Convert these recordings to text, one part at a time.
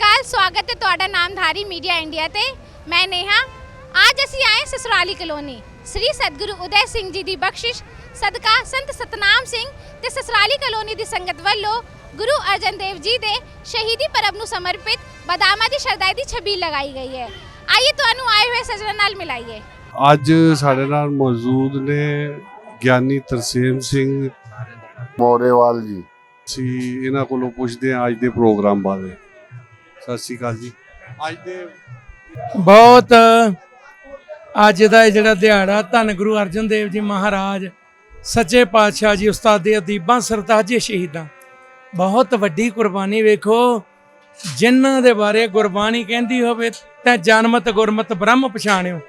ਅਕਾਲ ਸਵਾਗਤ ਹੈ ਤੁਹਾਡਾ ਨਾਮਧਾਰੀ ਮੀਡੀਆ ਇੰਡੀਆ ਤੇ। ਮੈਂ ਨੇਹਾ। ਅੱਜ ਅਸੀਂ ਆਏ ਸਸੁਰਾਲੀ ਕਲੋਨੀ। ਸ੍ਰੀ ਸਤਿਗੁਰੂ ਉਦੈ ਸਿੰਘ ਜੀ ਦੀ ਬਖਸ਼ਿਸ਼ ਸਦਕਾ ਸੰਤ ਸਤਨਾਮ ਸਿੰਘ ਤੇ ਸਸੁਰਾਲੀ ਕਲੋਨੀ ਦੀ ਸੰਗਤ ਵੱਲੋਂ ਗੁਰੂ ਅਰਜਨ ਦੇਵ ਜੀ ਦੇ ਸ਼ਹੀਦੀ ਪਰਬ ਨੂੰ ਸਮਰਪਿਤ ਬਦਾਮਾਂ ਦੀ ਸ਼ਰਦਾਈ ਦੀ ਛਬੀਲ ਲਗਾਈ ਗਈ ਹੈ। ਆਈਏ ਤੁਹਾਨੂੰ ਆਏ ਹੋਏ ਸਜਣਾ ਨਾਲ ਮਿਲਾਈਏ। ਅੱਜ ਸਾਡੇ ਨਾਲ ਮੌਜੂਦ ਨੇ ਗਿਆਨੀ ਤਰਸੇਮ ਸਿੰਘ ਮੋਰੇਵਾਲ ਜੀ। ਸੀ ਇਹਨਾਂ ਕੋਲੋਂ ਪੁੱਛਦੇ ਹਾਂ ਅੱਜ ਦੇ ਪ੍ਰੋਗਰਾਮ ਬਾਰੇ। ਸਤਿ ਸ਼੍ਰੀ ਅਕਾਲ ਜੀ। ਅੱਜ ਦੇ ਬਹੁਤ ਅੱਜ ਦਾ ਇਹ ਜਿਹੜਾ ਦਿਹਾੜਾ ਧੰਨ ਗੁਰੂ ਅਰਜਨ ਦੇਵ ਜੀ ਮਹਾਰਾਜ ਸੱਚੇ ਪਾਤਸ਼ਾਹ ਜੀ ਉਸਤਾਦ ਦੇ ਅਦੀਬਾਂ ਸਰਤਾਜੇ ਸ਼ਹੀਦਾਂ। ਬਹੁਤ ਵੱਡੀ ਕੁਰਬਾਨੀ ਵੇਖੋ ਜਿਨ੍ਹਾਂ ਦੇ ਬਾਰੇ ਗੁਰਬਾਣੀ ਕਹਿੰਦੀ ਹੋਵੇ ਤਾਂ ਜਨਮਤ ਗੁਰਮਤ ਬ੍ਰਹਮ ਪਛਾਣਿਓ।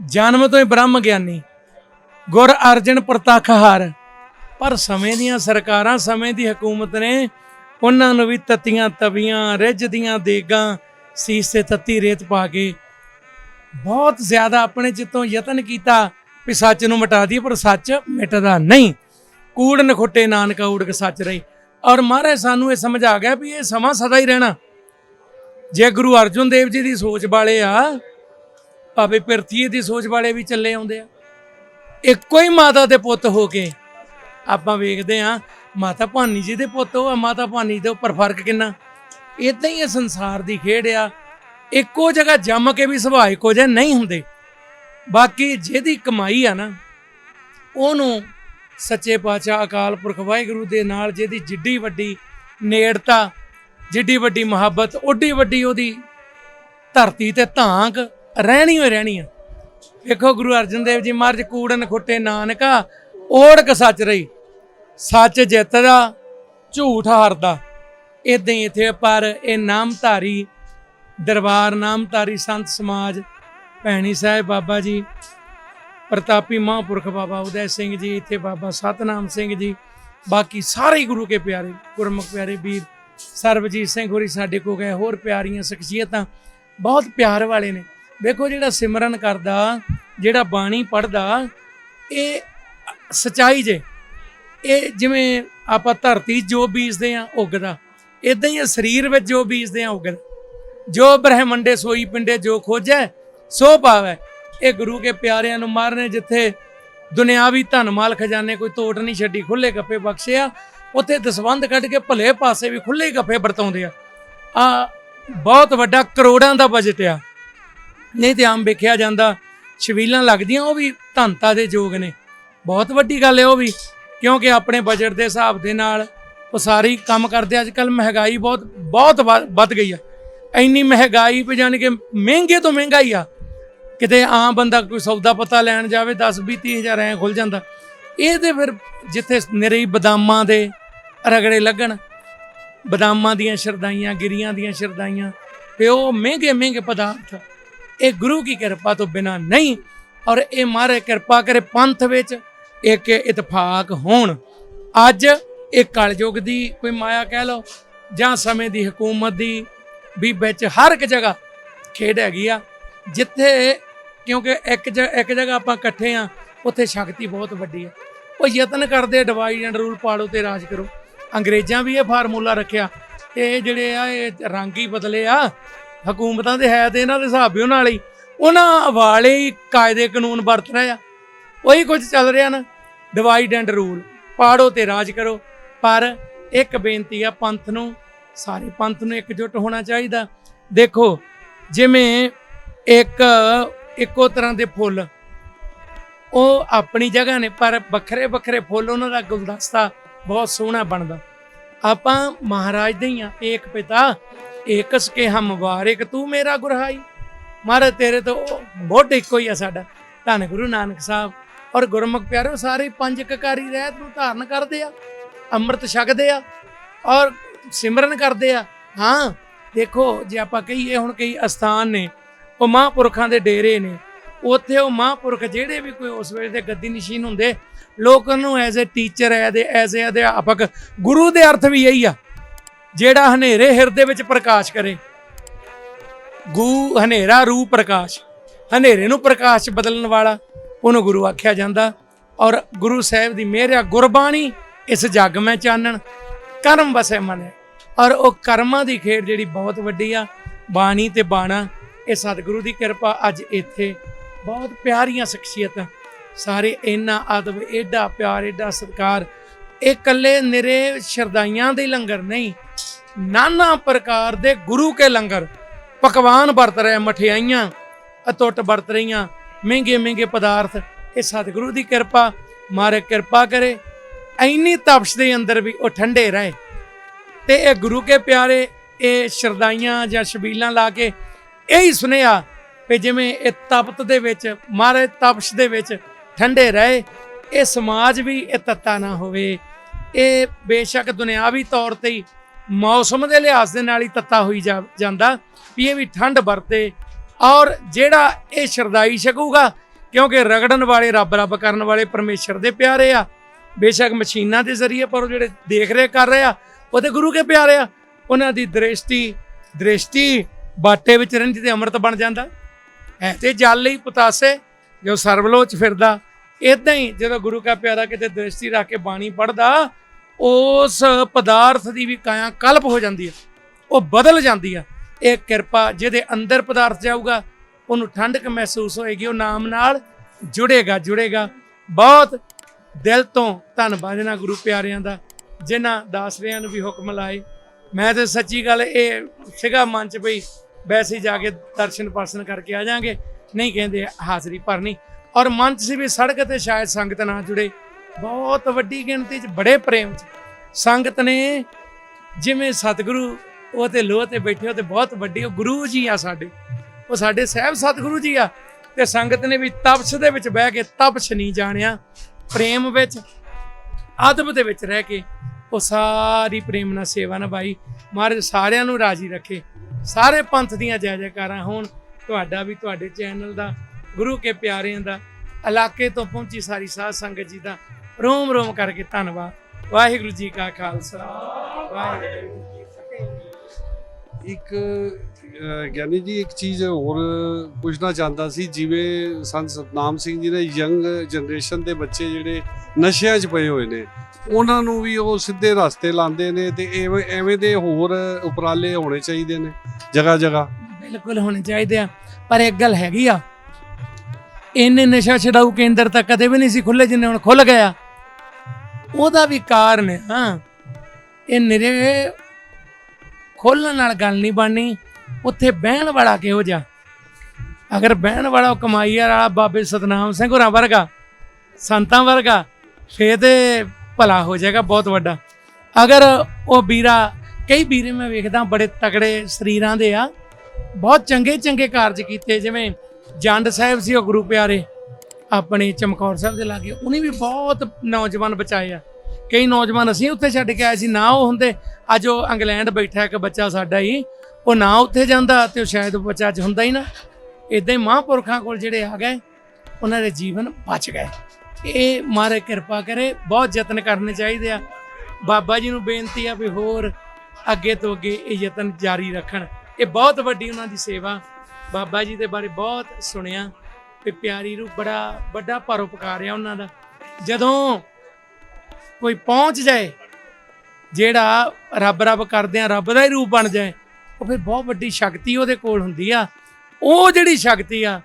ਜਨਮ ਤੋਂ ਹੀ ਬ੍ਰਹਮ ਗਿਆਨੀ। ਗੁਰ ਅਰਜਨ ਪ੍ਰਤੱਖ ਹਰ। ਪਰ ਸਮੇਂ ਦੀਆਂ ਸਰਕਾਰਾਂ ਸਮੇਂ ਦੀ ਹਕੂਮਤ ਨੇ ਉਹਨਾਂ ਨੂੰ ਵੀ ਤਤੀਆਂ ਤਵੀਆਂ ਰਿੱਝਦੀਆਂ ਦੇਗਾਂ, ਸੀਸ ਤੇ ਤੱਤੀ ਰੇਤ ਪਾ ਕੇ ਬਹੁਤ ਜ਼ਿਆਦਾ ਆਪਣੇ ਚਿੱਤੋਂ ਯਤਨ ਕੀਤਾ ਵੀ ਸੱਚ ਨੂੰ ਮਿਟਾ ਦੀ ਪਰ ਸੱਚ ਮਿਟਦਾ ਨਹੀਂ। ਕੂੜ ਨਖੁੱਟੇ ਨਾਨਕਾ ਊੜਕ ਸੱਚ ਰਹੀ। ਔਰ ਮਹਾਰਾਜ ਸਾਨੂੰ ਇਹ ਸਮਝ ਆ ਗਿਆ ਵੀ ਇਹ ਸਮਾਂ ਸਦਾ ਹੀ ਰਹਿਣਾ। ਜੇ ਗੁਰੂ ਅਰਜੁਨ ਦੇਵ ਜੀ ਦੀ ਸੋਚ ਵਾਲੇ ਆ, ਭਾਵੇਂ ਪ੍ਰਤੀਏ ਦੀ ਸੋਚ ਵਾਲੇ ਵੀ ਚੱਲੇ ਆਉਂਦੇ ਆ। ਇੱਕੋ ਹੀ ਮਾਤਾ ਦੇ ਪੁੱਤ ਹੋ ਕੇ ਆਪਾਂ ਵੇਖਦੇ ਆ ਮਾਤਾ ਭਾਨੀ ਜੀ ਦੇ ਪੁੱਤ ਉਹ ਆ, ਮਾਤਾ ਭਾਨੀ ਦੇ ਉੱਪਰ ਫ਼ਰਕ ਕਿੰਨਾ? ਇਦਾਂ ਹੀ ਇਹ ਸੰਸਾਰ ਦੀ ਖੇਡ ਆ। ਇੱਕੋ ਜਗ੍ਹਾ ਜੰਮ ਕੇ ਵੀ ਸੁਭਾਅ ਇੱਕੋ ਜਿਹੇ ਨਹੀਂ ਹੁੰਦੇ। ਬਾਕੀ ਜਿਹਦੀ ਕਮਾਈ ਆ ਨਾ, ਉਹਨੂੰ ਸੱਚੇ ਪਾਤਸ਼ਾਹ ਅਕਾਲ ਪੁਰਖ ਵਾਹਿਗੁਰੂ ਦੇ ਨਾਲ ਜਿਹਦੀ ਜਿੱਡੀ ਵੱਡੀ ਨੇੜਤਾ, ਜਿੱਡੀ ਵੱਡੀ ਮੁਹੱਬਤ, ਓਡੀ ਵੱਡੀ ਉਹਦੀ ਧਰਤੀ ਤੇ ਧਾਂਕ ਰਹਿਣੀ ਹੋਈ ਰਹਿਣੀ ਆ। ਵੇਖੋ ਗੁਰੂ ਅਰਜਨ ਦੇਵ ਜੀ ਮਹਾਰਾਜ ਕੂੜਨ ਖੁੱਟੇ ਨਾਨਕਾ, ਓੜਕ ਸੱਚ ਰਹੀ। ਸੱਚ ਜਿੱਤਦਾ, ਝੂਠ ਹਾਰਦਾ। ਇਦਾਂ ਹੀ ਇੱਥੇ ਪਰ ਇਹ ਨਾਮਧਾਰੀ ਦਰਬਾਰ, ਨਾਮਧਾਰੀ ਸੰਤ ਸਮਾਜ, ਭੈਣੀ ਸਾਹਿਬ ਬਾਬਾ ਜੀ, ਪ੍ਰਤਾਪੀ ਮਹਾਂਪੁਰਖ ਬਾਬਾ ਉਦੈ ਸਿੰਘ ਜੀ, ਇੱਥੇ ਬਾਬਾ ਸਤਨਾਮ ਸਿੰਘ ਜੀ, ਬਾਕੀ ਸਾਰੇ ਗੁਰੂ ਕੇ ਪਿਆਰੇ, ਗੁਰਮੁਖ ਪਿਆਰੇ ਵੀਰ, ਸਰਬਜੀਤ ਸਿੰਘ ਹੋਰੀ ਸਾਡੇ ਕੋ ਗਏ, ਹੋਰ ਪਿਆਰੀਆਂ ਸ਼ਖਸੀਅਤਾਂ ਬਹੁਤ ਪਿਆਰ ਵਾਲੇ ਨੇ। ਵੇਖੋ ਜਿਹੜਾ ਸਿਮਰਨ ਕਰਦਾ, ਜਿਹੜਾ ਬਾਣੀ ਪੜਦਾ ਇਹ ਸਚਾਈ ਜੇ। ਇਹ ਜਿਵੇਂ ਆਪਾਂ ਧਰਤੀ 'ਚ ਜੋ ਬੀਜਦੇ ਆ ਉਗਦਾ ਇਦਾਂ ਹੀ ਸਰੀਰ ਵਿੱਚ ਜੋ ਬੀਜਦੇ ਆ ਉਗਦਾ। ਜੋ ਬ੍ਰਹਮੰਡੇ ਸੋਈ ਪਿੰਡੇ ਜੋ ਖੋਜੈ, ਸੋ ਪਾਵੈ। ਇਹ ਗੁਰੂ ਕੇ ਪਿਆਰਿਆਂ ਨੂੰ ਮਾਰਨੇ ਜਿੱਥੇ ਦੁਨਿਆਵੀ ਧਨ ਮਾਲ ਖਜ਼ਾਨੇ ਕੋਈ ਤੋਟ ਨਹੀਂ ਛੱਡੀ ਖੁੱਲੇ ਗੱਫੇ ਬਖਸ਼ਿਆ ਉੱਥੇ ਦਸਵੰਦ ਕੱਢ ਕੇ ਭਲੇ ਪਾਸੇ ਵੀ ਖੁੱਲੇ ਗੱਫੇ ਵਰਤਾਉਂਦੇ ਆ। ਆ ਬਹੁਤ ਵੱਡਾ ਕਰੋੜਾਂ ਦਾ ਬਜਟ ਆ। ਨਹੀਂ ਤੇ ਆਮ ਵੇਖਿਆ ਜਾਂਦਾ, ਛਵੀਲਾਂ ਲੱਗਦੀਆਂ, ਉਹ ਵੀ ਧੰਤਾ ਦੇ ਯੋਗ ਨੇ। ਬਹੁਤ ਵੱਡੀ ਗੱਲ ਹੈ ਉਹ ਵੀ। ਕਿਉਂਕਿ ਆਪਣੇ ਬਜਟ ਦੇ ਹਿਸਾਬ ਦੇ ਨਾਲ ਉਹ ਸਾਰੀ ਕੰਮ ਕਰਦੇ ਅੱਜ ਕੱਲ ਮਹਿੰਗਾਈ ਬਹੁਤ ਬਹੁਤ ਵ- ਵੱਧ ਗਈ ਆ। ਇੰਨੀ ਮਹਿੰਗਾਈ ਵੀ ਜਾਣ ਕਿ ਮਹਿੰਗੇ ਤੋਂ ਮਹਿੰਗਾ ਹੀ ਆ। ਕਿਤੇ ਆਮ ਬੰਦਾ ਕੋਈ ਸੌਦਾ ਪਤਾ ਲੈਣ ਜਾਵੇ 10 20 30 ਹਜ਼ਾਰ ਐ ਖੁੱਲ ਜਾਂਦਾ। ਇਹ ਤੇ ਫਿਰ ਜਿੱਥੇ ਨਿਰੀ ਬਦਾਮਾਂ ਦੇ ਰਗੜੇ ਲੱਗਣ, ਬਦਾਮਾਂ ਦੀਆਂ ਸ਼ਰਦਾਈਆਂ, ਗਿਰੀਆਂ ਦੀਆਂ ਸ਼ਰਦਾਈਆਂ, ਤੇ ਉਹ ਮਹਿੰਗੇ ਮਹਿੰਗੇ ਪਦਾਰਥ। ਇਹ ਗੁਰੂ ਕੀ ਕਿਰਪਾ ਤੋਂ ਬਿਨਾ ਨਹੀਂ, ਔਰ ਇਹ ਮਾਰੇ ਕਿਰਪਾ ਕਰੇ ਪੰਥ ਵਿੱਚ ਇੱਕ ਇਤਫਾਕ ਹੋਣ। ਅੱਜ ਇਹ ਕਲਯੁਗ ਦੀ ਕੋਈ ਮਾਇਆ ਕਹਿ ਲਓ ਜਾਂ ਸਮੇਂ ਦੀ ਹਕੂਮਤ ਦੀ ਵੀ ਵਿੱਚ ਹਰ ਇੱਕ ਜਗ੍ਹਾ ਖੇਡ ਹੈਗੀ ਆ, ਜਿੱਥੇ ਕਿਉਂਕਿ ਇੱਕ ਜ- ਇੱਕ ਜਗ੍ਹਾ ਆਪਾਂ ਇਕੱਠੇ ਆ, ਉੱਥੇ ਸ਼ਕਤੀ ਬਹੁਤ ਵੱਡੀ ਆ। ਉਹ ਯਤਨ ਕਰਦੇ ਡਿਵਾਈਡ ਐਂਡ ਰੂਲ ਪਾਲੋ ਤੇ ਰਾਜ ਕਰੋ। ਅੰਗਰੇਜ਼ਾਂ ਵੀ ਇਹ ਫਾਰਮੂਲਾ ਰੱਖਿਆ, ਇਹ ਜਿਹੜੇ ਆ, ਇਹ ਰੰਗ ਹੀ ਬਦਲੇ ਆ। ਹਕੂਮਤਾਂ ਦੇ ਹੈ ਤੇ ਇਹਨਾਂ ਦੇ ਹਿਸਾਬ ਹੀ ਉਹਨਾਂ ਹੀ। ਉਹਨਾਂ ਵਾਲੇ ਹੀ ਕਾਇਦੇ ਕਾਨੂੰਨ ਵਰਤ ਰਹੇ ਆ। ਉਹੀ ਕੁਝ ਚੱਲ ਰਿਹਾ ਨਾ। ਡਿਵਾਈਡ ਐਂਡ ਰੂਲ ਪਾੜੋ ਤੇ ਰਾਜ ਕਰੋ। ਪਰ ਇੱਕ ਬੇਨਤੀ ਆ, ਪੰਥ ਨੂੰ, ਸਾਰੇ ਪੰਥ ਨੂੰ ਇਕਜੁੱਟ ਹੋਣਾ ਚਾਹੀਦਾ। ਦੇਖੋ, ਜਿਵੇਂ ਇੱਕ, ਇੱਕੋ ਤਰ੍ਹਾਂ ਦੇ ਫੁੱਲ। ਉਹ ਆਪਣੀ ਜਗ੍ਹਾ ਨੇ, ਪਰ ਵੱਖਰੇ ਵੱਖਰੇ ਫੁੱਲ ਉਹਨਾਂ ਦਾ ਗੁਲਦਸਤਾ ਬਹੁਤ ਸੋਹਣਾ ਬਣਦਾ। ਆਪਾਂ ਮਹਾਰਾਜ ਦੇ ਹੀ ਆ, ਏਕ ਪਿਤਾ ਏਕਸ ਕੇ ਹਮ ਵਾਰਿਕ ਤੂੰ ਮੇਰਾ ਗੁਰਹਾਈ। ਮਹਾਰਾਜ ਤੇਰੇ ਤੋਂ ਮੋਢ ਇੱਕੋ ਹੀ ਆ ਸਾਡਾ। ਧੰਨ ਗੁਰੂ ਨਾਨਕ ਸਾਹਿਬ। ਔਰ ਗੁਰਮੁਖ ਪਿਆਰਿਓ ਸਾਰੇ ਪੰਜ ਕਕਾਰੀ ਰਹਿਤ ਨੂੰ ਧਾਰਨ ਕਰਦੇ ਆ, ਅੰਮ੍ਰਿਤ ਛਕਦੇ ਆ ਔਰ ਸਿਮਰਨ ਕਰਦੇ ਆ। ਹਾਂ, ਦੇਖੋ, ਜੇ ਆਪਾਂ ਕਹੀਏ ਹੁਣ ਕਈ ਅਸਥਾਨ ਨੇ, ਉਹ ਮਹਾਂਪੁਰਖਾਂ ਦੇ ਡੇਰੇ ਨੇ, ਉੱਥੇ ਉਹ ਮਹਾਂਪੁਰਖ ਜਿਹੜੇ ਵੀ ਕੋਈ ਉਸ ਵੇਲੇ ਦੇ ਗੱਦੀ ਨਿਸ਼ੀਨ ਹੁੰਦੇ, ਲੋਕ ਉਹਨੂੰ as a teacher as as a ਅਧਿਆਪਕ, ਗੁਰੂ ਦੇ ਅਰਥ ਵੀ ਇਹੀ ਆ, ਜਿਹੜਾ ਹਨੇਰੇ ਹਿਰਦੇ ਵਿੱਚ ਪ੍ਰਕਾਸ਼ ਕਰੇ। ਗੂ ਹਨੇਰਾ ਰੂ ਪ੍ਰਕਾਸ਼, ਹਨੇਰੇ ਨੂੰ ਪ੍ਰਕਾਸ਼ ਬਦਲਣ ਵਾਲਾ ਉਹਨੂੰ ਗੁਰੂ ਆਖਿਆ ਜਾਂਦਾ ਔਰ ਗੁਰੂ ਸਾਹਿਬ ਦੀ ਮਿਹਰ ਆ, ਗੁਰਬਾਣੀ ਇਸ ਜੱਗ ਮੈਂ ਚਾਨਣ, ਕਰਮ ਵਸੇ ਮਨ। ਔਰ ਉਹ ਕਰਮਾਂ ਦੀ ਖੇਡ ਜਿਹੜੀ ਬਹੁਤ ਵੱਡੀ ਆ, ਬਾਣੀ ਤੇ ਬਾਣਾ, ਇਹ ਸਤਿਗੁਰੂ ਦੀ ਕਿਰਪਾ ਅੱਜ ਇੱਥੇ। ਬਹੁਤ ਪਿਆਰੀਆਂ ਸ਼ਖਸੀਅਤਾਂ, ਸਾਰੇ ਇੰਨਾ ਅਦਬ ਐਡਾ ਪਿਆਰ ਐਡਾ ਸਤਿਕਾਰ। ਇਹ ਕੱਲੇ ਨਿਰੇ ਸ਼ਰਦਾਈਆਂ ਦੇ ਲੰਗਰ ਨਹੀਂ, ਨਾਨਾ ਪ੍ਰਕਾਰ ਦੇ ਗੁਰੂ ਕੇ ਲੰਗਰ। ਪਕਵਾਨ ਵਰਤ ਰਹੇ, ਮਠਿਆਈਆਂ ਅਤੁੱਟ ਵਰਤ ਰਹੀਆਂ ਮਹਿੰਗੇ ਮਹਿੰਗੇ ਪਦਾਰਥ, ਇਹ ਸਤਿਗੁਰੂ ਦੀ ਕਿਰਪਾ, ਮਾਰੇ ਕਿਰਪਾ ਕਰੇ। ਐਨੀ ਤਪਸ਼ ਦੇ ਅੰਦਰ ਵੀ ਉਹ ਠੰਡੇ ਰਹੇ। ਤੇ ਇਹ ਗੁਰੂ ਕੇ ਪਿਆਰੇ, ਇਹ ਸ਼ਰਦਾਈਆਂ ਜਾਂ ਸ਼ਬੀਲਾਂ ਲਾ ਕੇ ਇਹ ਹੀ ਸੁਨੇਹਾ ਵੀ ਜਿਵੇਂ ਇਹ ਤਪਤ ਦੇ ਵਿੱਚ, ਮਾਰੇ ਤਪਸ਼ ਦੇ ਵਿੱਚ ਠੰਡੇ ਰਹੇ, ਇਹ ਸਮਾਜ ਵੀ ਇਹ ਤੱਤਾ ਨਾ ਹੋਵੇ। ਇਹ ਬੇਸ਼ੱਕ ਦੁਨਿਆਵੀ ਤੌਰ ਤੇ ਹੀ ਮੌਸਮ ਦੇ ਲਿਹਾਜ਼ ਦੇ ਨਾਲ ਹੀ ਤੱਤਾ ਹੋਈ ਜਾ- ਜਾਂਦਾ, ਵੀ ਇਹ ਵੀ ਠੰਡ ਵਰਤੇ ਔਰ ਜਿਹੜਾ ਇਹ ਸ਼ਰਦਾਈ ਛਕੂਗਾ, ਕਿਉਂਕਿ ਰਗੜਨ ਵਾਲੇ, ਰੱਬ ਰੱਬ ਕਰਨ ਵਾਲੇ ਪਰਮੇਸ਼ਰ ਦੇ ਪਿਆਰੇ ਆ। ਬੇਸ਼ੱਕ ਮਸ਼ੀਨਾਂ ਦੇ ਜ਼ਰੀਏ ਪਰ ਉਹ ਜਿਹੜੇ ਦੇਖ ਰਹੇ ਕਰ ਰਹੇ ਆ, ਉਹ ਤੇ ਗੁਰੂ ਕੇ ਪਿਆਰੇ ਆ। ਉਹਨਾਂ ਦੀ ਦ੍ਰਿਸ਼ਟੀ ਦ੍ਰਿਸ਼ਟੀ ਬਾਟੇ ਵਿੱਚ ਰਹਿੰਦੀ ਤੇ ਅੰਮ੍ਰਿਤ ਬਣ ਜਾਂਦਾ। ਐ ਤੇ ਜਲ ਲਈ ਪਤਾਸੇ, ਜੋ ਸਰਵਲੋਚ ਫਿਰਦਾ। ਇਦਾਂ ਹੀ ਜਦੋਂ ਗੁਰੂ ਕਾ ਪਿਆਰਾ ਕਿਤੇ ਦ੍ਰਿਸ਼ਟੀ ਰੱਖ ਕੇ ਬਾਣੀ ਪੜਦਾ ਉਸ ਪਦਾਰਥ ਦੀ ਵੀ ਕਾਇਆ ਕਲਪ ਹੋ ਜਾਂਦੀ ਹੈ ਉਹ ਬਦਲ ਜਾਂਦੀ ਆ। ਇਹ ਕਿਰਪਾ ਜਿਹਦੇ ਅੰਦਰ ਪਦਾਰਥ ਜਾਊਗਾ, ਉਹਨੂੰ ਠੰਡਕ ਮਹਿਸੂਸ ਹੋਏਗੀ, ਉਹ ਨਾਮ ਨਾਲ ਜੁੜੇਗਾ ਜੁੜੇਗਾ। ਬਹੁਤ ਦਿਲ ਤੋਂ ਧੰਨਵਾਦ ਇਹਨਾਂ ਗੁਰੂ ਪਿਆਰਿਆਂ ਦਾ, ਜਿਨ੍ਹਾਂ ਦਾਸਰਿਆਂ ਨੂੰ ਵੀ ਹੁਕਮ ਲਾਏ। ਮੈਂ ਤੇ ਸੱਚੀ ਗੱਲ ਇਹ ਸਿਗਾ ਮਨ ਚ ਪਈ ਵੈਸੇ ਜਾ ਕੇ ਦਰਸ਼ਨ ਪਰਸ਼ਨ ਕਰਕੇ ਆ ਜਾਾਂਗੇ, ਨਹੀਂ ਕਹਿੰਦੇ ਹਾਜ਼ਰੀ ਭਰਨੀ। ਔਰ ਮਨ ਚ ਸੀ ਵੀ ਸੜਕ ਤੇ ਸ਼ਾਇਦ ਸੰਗਤ ਨਾ ਜੁੜੇ। ਬਹੁਤ ਵੱਡੀ ਗਿਣਤੀ ਚ, ਬੜੇ ਪ੍ਰੇਮ ਚ। ਸੰਗਤ ਨੇ ਜਿਵੇਂ ਸਤਿਗੁਰੂ ਉਹ ਤੇ ਲੋਹ ਤੇ ਬੈਠੇ ਹੋ ਤੇ ਬਹੁਤ ਵੱਡੇ, ਉਹ ਗੁਰੂ ਜੀ ਆ ਸਾਡੇ। ਉਹ ਸਾਡੇ ਸਹਿਬ ਸਤਿਗੁਰੂ ਜੀ ਆ। ਤੇ ਸੰਗਤ ਨੇ ਵੀ ਤਪਸ਼ ਦੇ ਵਿੱਚ ਬਹਿ ਕੇ ਤਪਸ਼ ਨਹੀਂ ਜਾਣਿਆ। ਪ੍ਰੇਮ ਵਿੱਚ, ਅਦਬ ਦੇ ਵਿੱਚ ਰਹਿ ਕੇ ਉਹ ਸਾਰੀ ਪ੍ਰੇਮ ਨਾਲ ਸੇਵਾ ਨਿਭਾਈ। ਮਹਾਰਾਜ ਸਾਰਿਆਂ ਨੂੰ ਰਾਜੀ ਰੱਖੇ। ਸਾਰੇ ਪੰਥ ਦੀਆਂ ਜੈ ਜੈਕਾਰਾਂ ਹੋਣ। ਤੁਹਾਡਾ ਵੀ ਤੁਹਾਡੇ ਚੈਨਲ ਦਾ, ਗੁਰੂ ਕੇ ਪਿਆਰਿਆਂ ਦਾ, ਇਲਾਕੇ ਤੋਂ ਪਹੁੰਚੀ ਸਾਰੀ ਸਾਧ ਸੰਗਤ ਜੀ ਦਾ ਰੋਮ ਰੋਮ ਕਰਕੇ ਧੰਨਵਾਦ। ਵਾਹਿਗੁਰੂ ਜੀ ਕਾ ਖਾਲਸਾ। ਵਾਹਿਗੁਰੂ ਜੀ ਇੱਕ ਗਿਆਨੀ ਜੀ, ਇੱਕ ਚੀਜ਼ ਹੋਰ ਪੁੱਛਣਾ ਚਾਹੁੰਦਾ ਸੀ, ਜਿਵੇਂ ਸੰਤ ਸਤਨਾਮ ਸਿੰਘ ਜੀ ਨੇ ਯੰਗ ਜਨਰੇਸ਼ਨ ਦੇ ਬੱਚੇ ਜਿਹੜੇ ਨਸ਼ਿਆਂ 'ਚ ਪਏ ਹੋਏ ਨੇ, ਉਹਨਾਂ ਨੂੰ ਵੀ ਉਹ ਸਿੱਧੇ ਰਸਤੇ ਲਾਉਂਦੇ ਨੇ ਤੇ ਐਵੇਂ ਐਵੇਂ ਦੇ ਹੋਰ ਉਪਰਾਲੇ ਹੋਣੇ ਚਾਹੀਦੇ ਨੇ, ਜਗ੍ਹਾ ਜਗ੍ਹਾ? ਬਿਲਕੁਲ ਹੋਣੇ ਚਾਹੀਦੇ ਆ, ਪਰ ਇੱਕ ਗੱਲ ਹੈਗੀ ਆ, ਇੰਨੇ ਨਸ਼ਾ ਛਡਾਊ ਕੇਂਦਰ ਤਾਂ ਕਦੇ ਵੀ ਨਹੀਂ ਸੀ ਖੁੱਲੇ ਜਿੰਨੇ ਹੁਣ ਖੁੱਲ ਗਿਆ ਉਹਦਾ ਵੀ ਕਾਰਨ ਹੈ ਹਾਂ ਇਹ ਨਿਰੇ ਖੋਲਣ ਨਾਲ ਗੱਲ ਨਹੀਂ ਬਣਨੀ, ਉੱਥੇ ਬਹਿਣ ਵਾਲਾ ਕਿਹੋ ਜਿਹਾ? ਅਗਰ ਬਹਿਣ ਵਾਲਾ ਉਹ ਕਮਾਈ ਵਾਲਾ ਬਾਬੇ ਸਤਨਾਮ ਸਿੰਘ ਹੋਰਾਂ ਵਰਗਾ, ਸੰਤਾਂ ਵਰਗਾ, ਫੇਰ ਤੇ ਭਲਾ ਹੋ ਜਾਏਗਾ ਬਹੁਤ ਵੱਡਾ। ਅਗਰ ਉਹ ਵੀਰਾ, ਕਈ ਵੀਰੇ ਮੈਂ ਵੇਖਦਾ ਬੜੇ ਤਕੜੇ ਸਰੀਰਾਂ ਦੇ ਆ, ਬਹੁਤ ਚੰਗੇ ਚੰਗੇ ਕਾਰਜ ਕੀਤੇ, ਜਿਵੇਂ ਜੰਡ ਸਾਹਿਬ ਸੀ ਉਹ ਗੁਰੂ ਪਿਆਰੇ, ਆਪਣੇ ਚਮਕੌਰ ਸਾਹਿਬ ਦੇ ਲਾਗੇ, ਉਹਨੇ ਵੀ ਬਹੁਤ ਨੌਜਵਾਨ ਬਚਾਏ ਆ। ਕਈ ਨੌਜਵਾਨ ਅਸੀਂ ਉੱਥੇ ਛੱਡ ਕੇ ਆਏ ਸੀ, ਨਾ ਉਹ ਹੁੰਦੇ। ਅੱਜ ਉਹ ਇੰਗਲੈਂਡ ਬੈਠਾ ਇੱਕ ਬੱਚਾ ਸਾਡਾ ਹੀ, ਉਹ ਨਾ ਉੱਥੇ ਜਾਂਦਾ ਤੇ ਉਹ ਸ਼ਾਇਦ ਉਹ ਬੱਚਾ ਅੱਜ ਹੁੰਦਾ ਹੀ ਨਾ। ਇਦਾਂ ਹੀ ਮਹਾਂਪੁਰਖਾਂ ਕੋਲ ਜਿਹੜੇ ਆ ਗਏ, ਉਹਨਾਂ ਦੇ ਜੀਵਨ ਬਚ ਗਏ। ਇਹ ਮਾਰੇ ਕਿਰਪਾ ਕਰੇ, ਬਹੁਤ ਯਤਨ ਕਰਨੇ ਚਾਹੀਦੇ ਆ। ਬਾਬਾ ਜੀ ਨੂੰ ਬੇਨਤੀ ਆ ਵੀ ਹੋਰ ਅੱਗੇ ਤੋਂ ਅੱਗੇ ਇਹ ਯਤਨ ਜਾਰੀ ਰੱਖਣ। ਇਹ ਬਹੁਤ ਵੱਡੀ ਉਹਨਾਂ ਦੀ ਸੇਵਾ। ਬਾਬਾ ਜੀ ਦੇ ਬਾਰੇ ਬਹੁਤ ਸੁਣਿਆ ਤੇ ਪਿਆਰੀ ਨੂੰ ਬੜਾ ਵੱਡਾ ਪਰਉਪਕਾਰ ਆ ਉਹਨਾਂ ਦਾ। ਜਦੋਂ ਕੋਈ ਪਹੁੰਚ ਜਾਏ, ਜਿਹੜਾ ਰੱਬ ਰੱਬ ਕਰਦੇ ਆ, ਰੱਬ ਦਾ ਹੀ ਰੂਪ ਬਣ ਜਾਏ, ਉਹ ਫਿਰ ਬਹੁਤ ਵੱਡੀ ਸ਼ਕਤੀ ਉਹਦੇ ਕੋਲ ਹੁੰਦੀ ਆ। ਉਹ ਜਿਹੜੀ ਸ਼ਕਤੀ ਆ,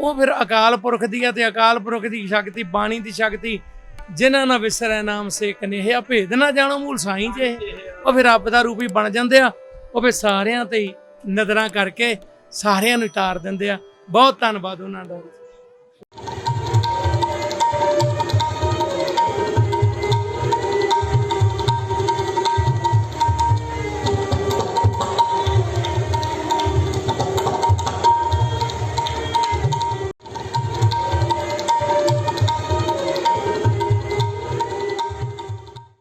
ਉਹ ਫਿਰ ਅਕਾਲ ਪੁਰਖ ਦੀ ਆ ਤੇ ਅਕਾਲ ਪੁਰਖ ਦੀ ਸ਼ਕਤੀ, ਬਾਣੀ ਦੀ ਸ਼ਕਤੀ, ਜਿਨ੍ਹਾਂ ਨਾਲ ਵਿਸਰੈ ਨਾਮ ਸੇ ਕਨੇਹਿਆ, ਭੇਦ ਨਾ ਜਾਣੋ, ਮੂਲ ਸਾਈਂ ਜੇ ਉਹ ਫਿਰ ਰੱਬ ਦਾ ਰੂਪ ਹੀ ਬਣ ਜਾਂਦੇ ਆ, ਉਹ ਫਿਰ ਸਾਰਿਆਂ ਤੇ ਹੀ ਨਜ਼ਰਾਂ ਕਰਕੇ ਸਾਰਿਆਂ ਨੂੰ ਤਾਰ ਦਿੰਦੇ ਆ। ਬਹੁਤ ਧੰਨਵਾਦ ਉਹਨਾਂ ਦਾ।